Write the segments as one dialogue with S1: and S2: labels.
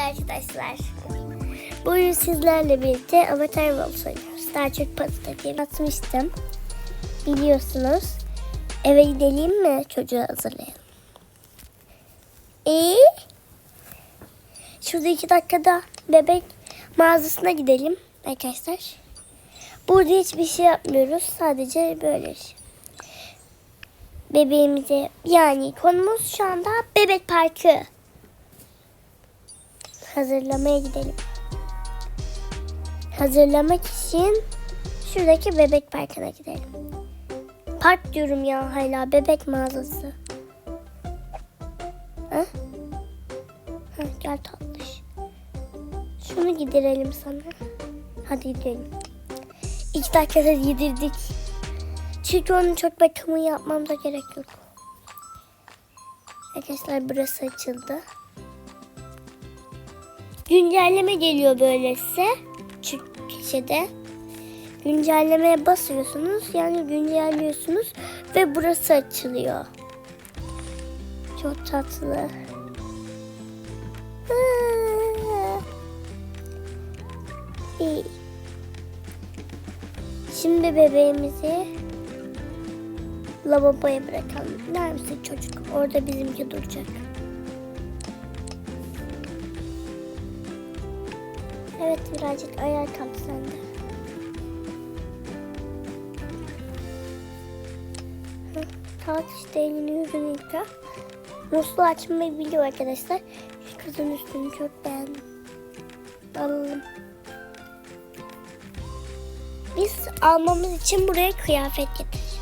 S1: arkadaşlar. Bugün sizlerle birlikte Avatar World oynuyoruz. Daha çok pasta diye atmıştım. Biliyorsunuz. Eve gidelim mi çocuğu hazırlayalım. İyi. Şurada iki dakikada bebek mağazasına gidelim arkadaşlar. Burada hiçbir şey yapmıyoruz. Sadece böyle bebeğimize yani konumuz şu anda bebek parkı. Hazırlamaya gidelim. Hazırlamak için şuradaki bebek parkına gidelim. Park diyorum ya hala bebek mağazası. Ha? Ha, gel tatlış. Şunu giderelim sana. Hadi gidelim. İki dakikada yedirdik. Çünkü onun çok bakımı yapmamda gerek yok. Arkadaşlar burası açıldı. Güncelleme geliyor böylesi. Küçük köşede. Güncellemeye basıyorsunuz. Yani güncelliyorsunuz. Ve burası açılıyor. Çok tatlı. İyi. Şimdi bebeğimizi lavaboya bırakalım. Nerede çocuk? Orada bizimki duracak. Evet birazcık ayağa kalk sen de. İşte elini yüzünü yıka. Musluğu açmayı biliyor arkadaşlar. Şu kızın üstünü çok beğendim. Alalım. Biz almamız için buraya kıyafet getireceğiz.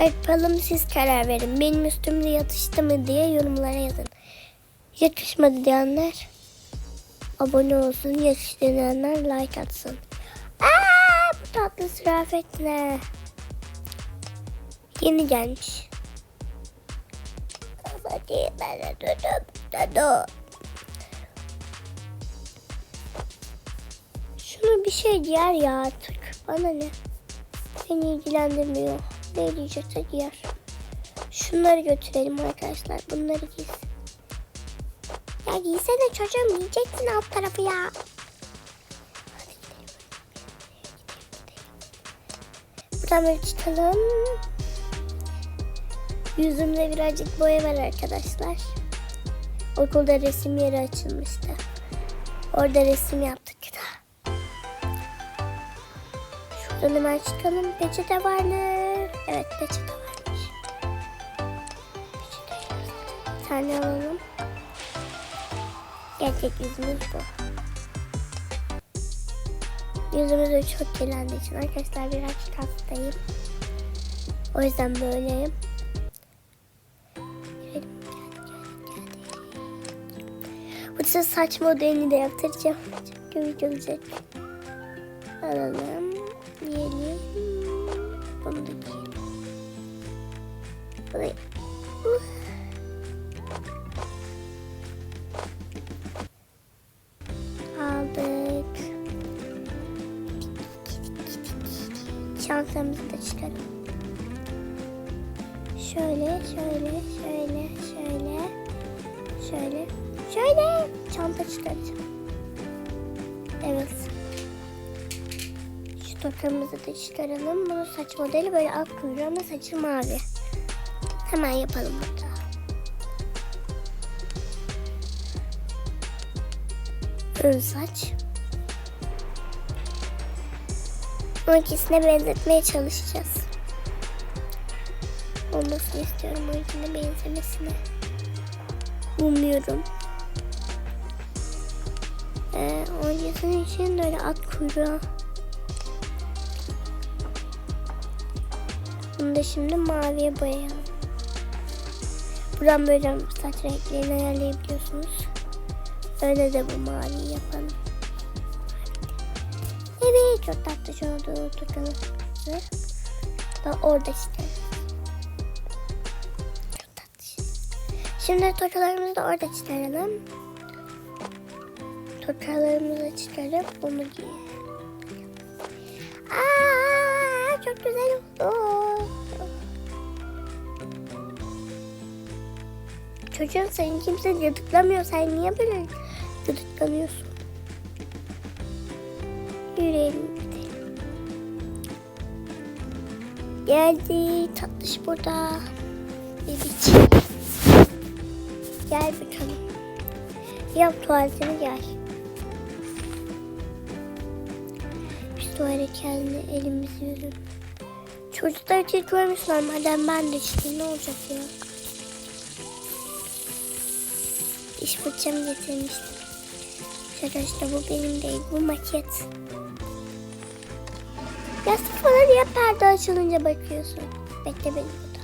S1: Yapalım siz karar verin. Benim üstümde yatıştı mı diye yorumlara yazın. Yakışmadı diyenler abone olsun. Yakıştı diyenler like atsın. Aa, bu tatlı zürafet ne? Yeni gelmiş. Hadi ben de dudum dudum. Şunu bir şey diğer ya artık. Bana ne? Beni ilgilendirmiyor. Ne diyecekse diğer. Şunları götürelim arkadaşlar. Bunları giysin. Ya giysene çocuğum giyeceksin alt tarafı ya. Buradan böyle çıkalım. Yüzümde birazcık boya var arkadaşlar. Okulda resim yeri açılmıştı. Orada resim yaptık da. Şuradan hemen çıkalım. Peçete var mı? Evet peçete varmış. Peçete Bir tane alalım. Gerçek yüzümüz bu. Yüzümüz de çok kirlendiği için arkadaşlar birazcık hastayım. O yüzden böyleyim. Bu sefer saç modelini de yaptıracağım. Çok komik olacak. Alalım. Yiyelim. Bunu da giyelim. Bunu Uh. Çantamızı da çıkaralım. Şöyle, şöyle, şöyle, şöyle, şöyle, şöyle. Çanta çıkaracağım. Evet. Şu tokamızı da çıkaralım. Bunun saç modeli böyle alt kuyruğu ama saçı mavi. Hemen yapalım burada. Ön saç. Bu ikisine benzetmeye çalışacağız. Olmasını istiyorum o ikisine benzemesini. Umuyorum. Ee, öncesinin için böyle at kuyruğu. Bunu da şimdi maviye boyayalım. Buradan böyle saç renklerini ayarlayabiliyorsunuz. Öyle de bu maviyi yapalım. Evet çok tatlı şu oldu. Tutalım. Da orada işte. Çok tatlı. Şimdi tokalarımızı da orada çıkaralım. Tokalarımızı çıkarıp bunu giyelim. Aa, çok güzel oldu. Çocuğum seni kimse gıdıklamıyor. Sen niye böyle gıdıklanıyorsun? Yürüyelim. Geldi tatlış burada. Bebek. Gel bakalım. Yap tuvaletini gel. Biz tuvalet kendine elimizi yüzün. Çocuklar için koymuşlar. Madem ben de içtim ne olacak ya? Diş fırçamı getirmiştim. Arkadaşlar bu benim değil. Bu maket. Yastık falan ya perde açılınca bakıyorsun. Bekle beni burada.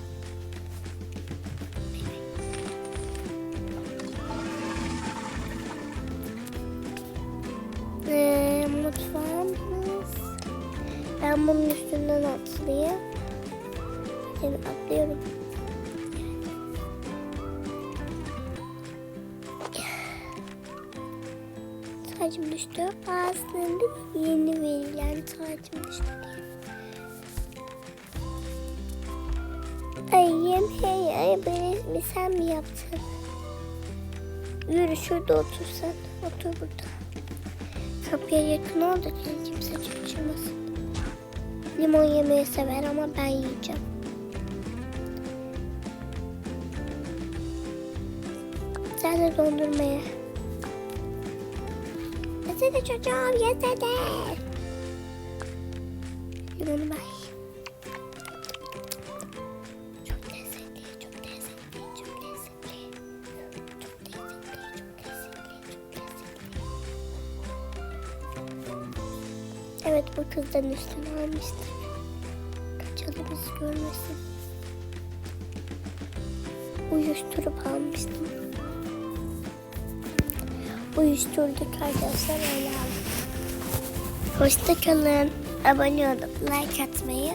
S1: Ee, mutfağımız. Ben bunun üstünden atlayayım. Seni atlıyorum. Tacım düştü. Aslında yeni verilen tacım düştü. Ay yem hey ay böyle sen mi yaptın? Yürü şurada otur sen. Otur burada. Kapıya yakın ol da kimse çalışmasın. Limon yemeyi sever ama ben yiyeceğim. Sen de dondurmaya. Yesene çocuğum yesene. Limonu ver. Çok lezzetli. Evet bu kızdan üstüne almıştık. Kaçalı bizi görmesin. Uyuşturup almıştım. Uyuşturduk arkadaşlar öyle aldık. Hoşçakalın. Abone olup like atmayı